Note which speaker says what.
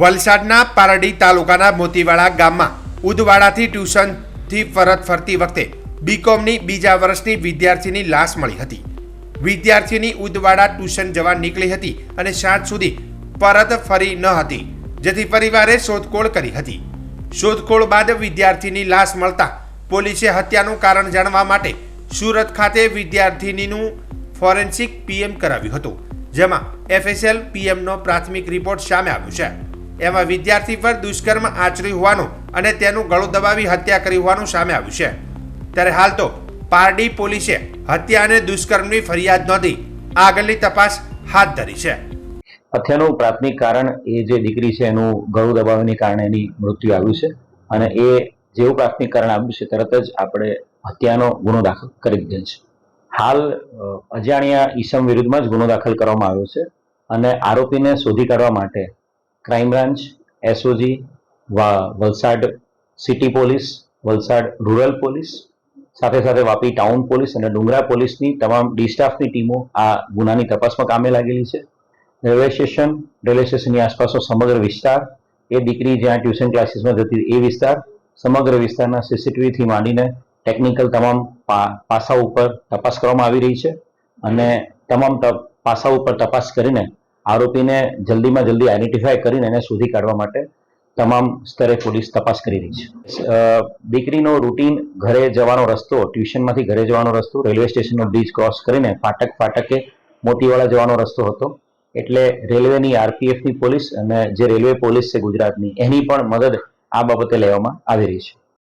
Speaker 1: વલસાડના પારડી તાલુકાના મોતીવાડા ગામમાં ઉદવાડાથી ટ્યુશનથી પરત ફરતી વખતે બીકોમની બીજા વર્ષની વિદ્યાર્થીની લાશ મળી હતી. વિદ્યાર્થીની ઉદવાડા ટ્યુશન જવા નીકળી હતી અને સાંજ સુધી પરત ફરી ન હતી, જેથી પરિવારે શોધખોળ કરી હતી. શોધખોળ બાદ વિદ્યાર્થીની લાશ મળતા પોલીસે હત્યાનું કારણ જાણવા માટે સુરત ખાતે વિદ્યાર્થીનીનું ફોરેન્સિક પીએમ કરાવ્યું હતું, જેમાં એફએસએલ પીએમનો પ્રાથમિક રિપોર્ટ સામે આવ્યો છે. એમાં વિદ્યાર્થી પર દુષ્કર્મ આચર્યું હોવાનું અને તેનું ગળું દબાવી હત્યા કરી હોવાનું સામે આવ્યું છે. ત્યારે હાલ તો પારડી પોલીસે હત્યા અને દુષ્કર્મની ફરિયાદ નોંધી આગળની તપાસ હાથ ધરી છે.
Speaker 2: હત્યાનું પ્રાથમિક કારણ એ જે દીકરી છે એનું ગળું દબાવવાને કારણે એની મૃત્યુ આવ્યું છે અને એ જેવું પ્રાથમિક કારણ આવ્યું છે તરત જ આપણે હત્યાનો ગુનો દાખલ કરી દીધો છે. હાલ અજાણ્યા ઈસમ વિરુદ્ધમાં જ ગુનો દાખલ કરવામાં આવ્યો છે અને આરોપીને શોધી કાઢવા માટે crime branch S O G Valsad city police Valsad rural police સાથે સાથે વાપી ટાઉન પોલીસ અને ડુંગરા પોલીસની તમામ ડી સ્ટાફની ટીમો આ ગુનાની તપાસમાં કામે લાગેલી છે. રેલવે સ્ટેશન રેલવે સ્ટેશનની આસપાસનો સમગ્ર વિસ્તાર, એ દીકરી જ્યાં ટ્યુશન ક્લાસીસમાં જતી એ વિસ્તાર સમગ્ર વિસ્તારના સીસીટીવીથી માંડીને ટેકનિકલ તમામ પા- પાસાઓ ઉપર તપાસ કરવામાં આવી રહી છે. અને તમામ પાસા ઉપર તપાસ કરીને આરોપીને જલ્દીમાં જલ્દી આઈડેન્ટિફાય કરીને એને શોધી કાઢવા માટે તમામ સ્તરે પોલીસ તપાસ કરી રહી છે. દીકરીનો રૂટીન ઘરે જવાનો રસ્તો ટ્યુશનમાંથી ઘરે જવાનો રસ્તો રેલવે સ્ટેશનનો બ્રિજ ક્રોસ કરીને ફાટક ફાટકે મોતીવાડા જવાનો રસ્તો હતો. એટલે રેલવેની આરપીએફની પોલીસ અને જે રેલવે પોલીસ છે ગુજરાતની, એની પણ મદદ આ બાબતે લેવામાં આવી રહી છે.